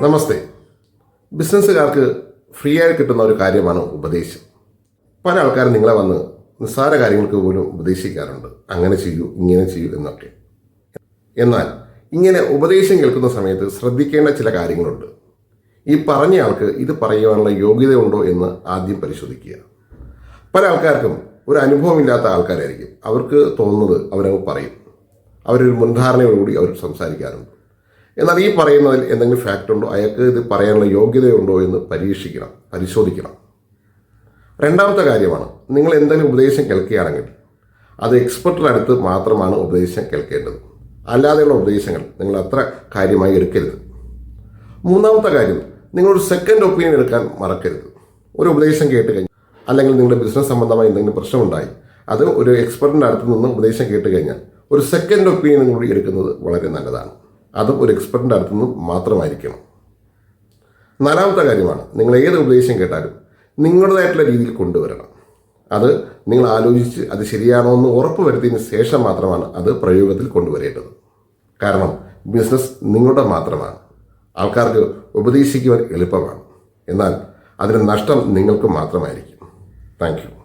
നമസ്തേ. ബിസിനസ്സുകാർക്ക് free ആയി കിട്ടുന്ന ഒരു കാര്യമാണ് ഉപദേശം. പല ആൾക്കാരും നിങ്ങളെ വന്ന് നിസ്സാര കാര്യങ്ങൾക്ക് പോലും ഉപദേശിക്കാറുണ്ട്. അങ്ങനെ ചെയ്യൂ ഇങ്ങനെ ചെയ്യൂ എന്നൊക്കെ. എന്നാൽ ഇങ്ങനെ ഉപദേശം കേൾക്കുന്ന സമയത്ത് ശ്രദ്ധിക്കേണ്ട ചില കാര്യങ്ങളുണ്ട്. ഈ പറഞ്ഞ ആൾക്ക് ഇത് പറയുവാനുള്ള യോഗ്യതയുണ്ടോ എന്ന് ആദ്യം പരിശോധിക്കുക. പല ആൾക്കാർക്കും ഒരു അനുഭവമില്ലാത്ത ആൾക്കാരായിരിക്കും. അവർക്ക് തോന്നുന്നത് അവരങ്ങ് പറയും. അവരൊരു മുൻധാരണയോടുകൂടി അവർ സംസാരിക്കാറുണ്ട്. എന്നാൽ ഈ പറയുന്നതിൽ എന്തെങ്കിലും ഫാക്റ്റ് ഉണ്ടോ? അയാൾക്ക് ഇത് പറയാനുള്ള യോഗ്യതയുണ്ടോ എന്ന് പരീക്ഷിക്കണം പരിശോധിക്കണം. രണ്ടാമത്തെ കാര്യമാണ് നിങ്ങൾ എന്തെങ്കിലും ഉപദേശം കേൾക്കുകയാണെങ്കിൽ അത് എക്സ്പെർട്ടിന്റെ അടുത്ത് മാത്രമാണ് ഉപദേശം കേൾക്കേണ്ടത്. അല്ലാതെയുള്ള ഉപദേശങ്ങൾ നിങ്ങൾ അത്ര കാര്യമായി എടുക്കരുത്. മൂന്നാമത്തെ കാര്യം നിങ്ങളൊരു സെക്കൻഡ് ഒപ്പീനിയൻ എടുക്കാൻ മറക്കരുത്. ഒരു ഉപദേശം കേട്ട് കഴിഞ്ഞാൽ അല്ലെങ്കിൽ നിങ്ങളുടെ ബിസിനസ് സംബന്ധമായി എന്തെങ്കിലും പ്രശ്നമുണ്ടായി അത് ഒരു എക്സ്പെർട്ടിന്റെ അടുത്ത് നിന്ന് ഉപദേശം കേട്ട് കഴിഞ്ഞാൽ ഒരു സെക്കൻഡ് ഒപ്പീനിയൻ കൂടി എടുക്കുന്നത് വളരെ നല്ലതാണ്. അതും ഒരു എക്സ്പെർട്ടിന്റെ അടുത്തു നിന്നും മാത്രമായിരിക്കണം. നാലാമത്തെ കാര്യമാണ് നിങ്ങൾ ഏത് ഉപദേശം കേട്ടാലും നിങ്ങളുടേതായിട്ടുള്ള രീതിയിൽ കൊണ്ടുവരണം. അത് നിങ്ങൾ ആലോചിച്ച് അത് ശരിയാണോ എന്ന് ഉറപ്പ് വരുത്തിയതിന് ശേഷം മാത്രമാണ് അത് പ്രയോഗത്തിൽ കൊണ്ടുവരേണ്ടത്. കാരണം ബിസിനസ് നിങ്ങളുടെ മാത്രമാണ്. ആൾക്കാർക്ക് ഉപദേശിക്കുവാൻ എളുപ്പമാണ്. എന്നാൽ അതിന് നഷ്ടം നിങ്ങൾക്ക് മാത്രമായിരിക്കും. താങ്ക്